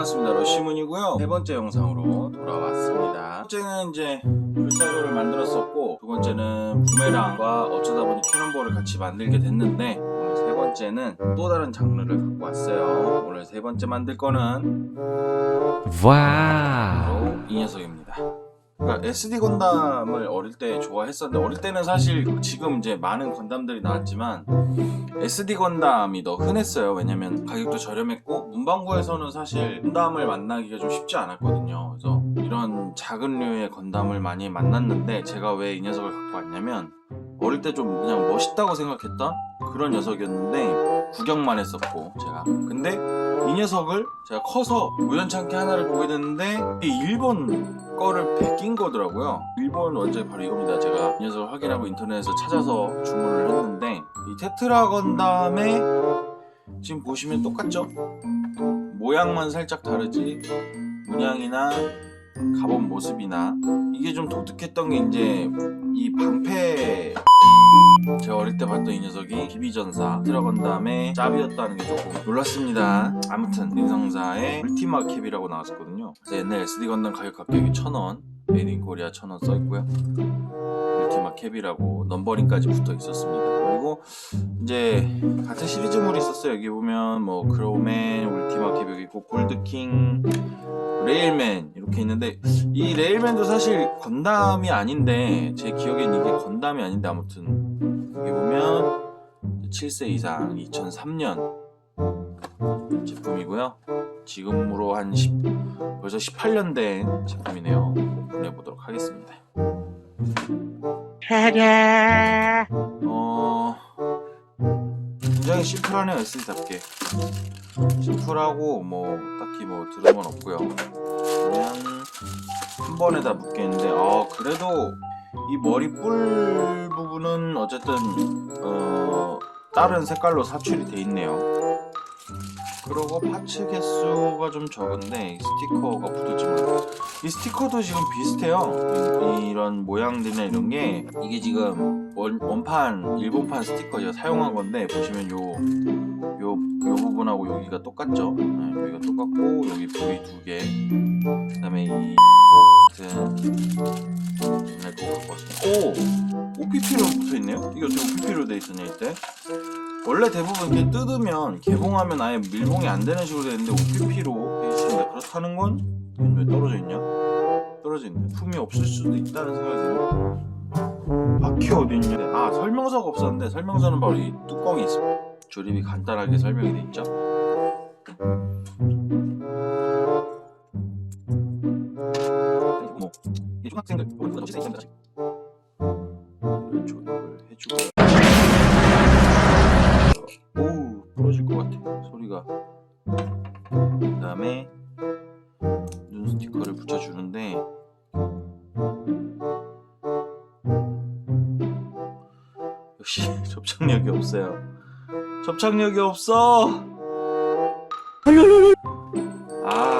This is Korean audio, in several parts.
반갑습니다. 러시문이고요. 세 번째 영상으로 돌아왔습니다. 첫 번째는 이제 불사조를 만들었었고 두 번째는 부메랑과 어쩌다 보니 캐논볼을 같이 만들게 됐는데 오늘 세 번째는 또 다른 장르를 갖고 왔어요. 오늘 세 번째 만들 거는 와우. 바로 이 녀석입니다 그러니까 SD 건담을 어릴 때 좋아했었는데 어릴 때는 사실 지금 이제 많은 건담들이 나왔지만 SD 건담이 더 흔했어요. 왜냐면 가격도 저렴했고 문방구에서는 사실 건담을 만나기가 좀 쉽지 않았거든요. 그래서 이런 작은 류의 건담을 많이 만났는데 제가 왜 이 녀석을 갖고 왔냐면 어릴 때 좀 그냥 멋있다고 생각했던 그런 녀석이었는데 구경만 했었고 제가 근데 이 녀석을 제가 커서 우연찮게 하나를 보게 됐는데 이게 일본 거를 베낀 거더라고요. 일본 원작이 바로 이겁니다. 제가 이 녀석을 확인하고 인터넷에서 찾아서 주문을 했는데 이 테트라 건담에 지금 보시면 똑같죠? 모양만 살짝 다르지 문양이나 가본 모습이나 이게 좀 독특했던 게 이제 이 방패 제가 어릴 때 봤던 이 녀석이 비비전사 테트라건담의 짭이었다는 게 조금 놀랐습니다. 아무튼 능성사의 울티마 캡이라고 나왔었거든요. 그래서 옛날 SD 건담 가격 합격이 1,000원, 메이드 인 코리아 1,000원 써있고요. 울티마 캡이라고 넘버링까지 붙어 있었습니다. 그리고 이제 같은 시리즈물이 있었어요. 여기 보면 뭐 크로맨, 울티마 캡 여기 있고 골드킹, 레일맨 이렇게 있는데 이 레일맨도 사실 건담이 아닌데 제 기억엔 이게 건담이 아닌데 아무튼 여기 보면 7세 이상 2003년 제품이고요. 지금으로 한 10, 벌써 18년 된 제품이네요. 오픈해 보도록 하겠습니다. 어 굉장히 심플하네요 SD답게. 심플하고 뭐 딱히 뭐 들은 건 없고요. 그냥 한 번에 다 묶겠는데 아 그래도 이 머리 뿔 부분은 어쨌든 어 다른 색깔로 사출이 돼 있네요 그리고 파츠 개수가 좀 적은데 이 스티커가 모르겠어요 이 스티커도 지금 비슷해요 이- 이런 모양들이나 이런 게 이게 지금 원, 원판 일본판 스티커 제가 사용한 건데 보시면 요 요, 요 부분하고 여기가 똑같죠? 네, 여기가 똑같고 여기 부위 두 개. 그 다음에 이 같은 옛날 거 갖고 왔습니다. 오, OPP로 붙어 있네요. 이게 어떻게 OPP로 돼 있었냐 이때? 원래 대부분 이렇게 뜯으면 개봉하면 아예 밀봉이 안 되는 식으로 돼 있는데 OPP로 돼 있습니다. 그렇다는 건 왜 떨어져 있냐? 떨어져 있네. 품이 없을 수도 있다는 생각이 드네. 바퀴 어디 있냐? 아 설명서가 없었는데 설명서는 바로 이 뚜껑이 있습니다. 조립이 간단하게 설명이 돼 있죠. 뭐, 이 중학생들, 우리보다 오, 부러질 것 같아. 소리가. 그 다음에 눈 스티커를 붙여주는데 역시 접착력이 없어요. 접착력이 없어. 아,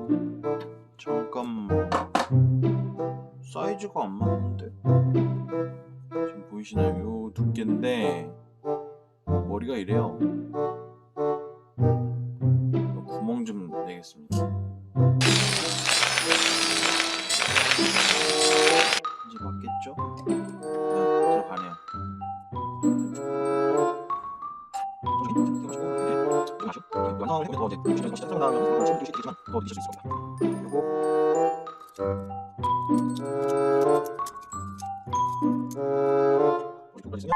보이시나요? 요 두께인데 머리가 이래요 구멍 좀 내겠습니다 이제 맞겠죠? 네, 들어가네요 완성을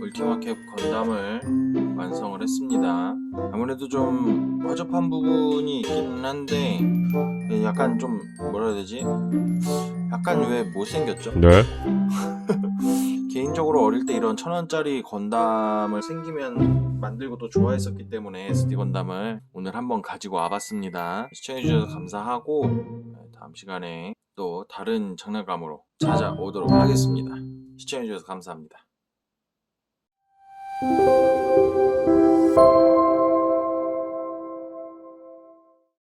울티마캡 건담을 완성을 했습니다. 아무래도 좀 허접한 부분이 있기는 한데 약간 좀 뭐라 해야 되지? 약간 왜 못생겼죠? 네. 개인적으로 어릴 때 이런 천 원짜리 건담을 생기면 만들고 또 좋아했었기 때문에 SD 건담을 오늘 한번 가지고 와봤습니다. 시청해주셔서 감사하고 네, 다음 시간에 또 다른 장난감으로 찾아오도록 하겠습니다. 시청해주셔서 감사합니다. Thank you.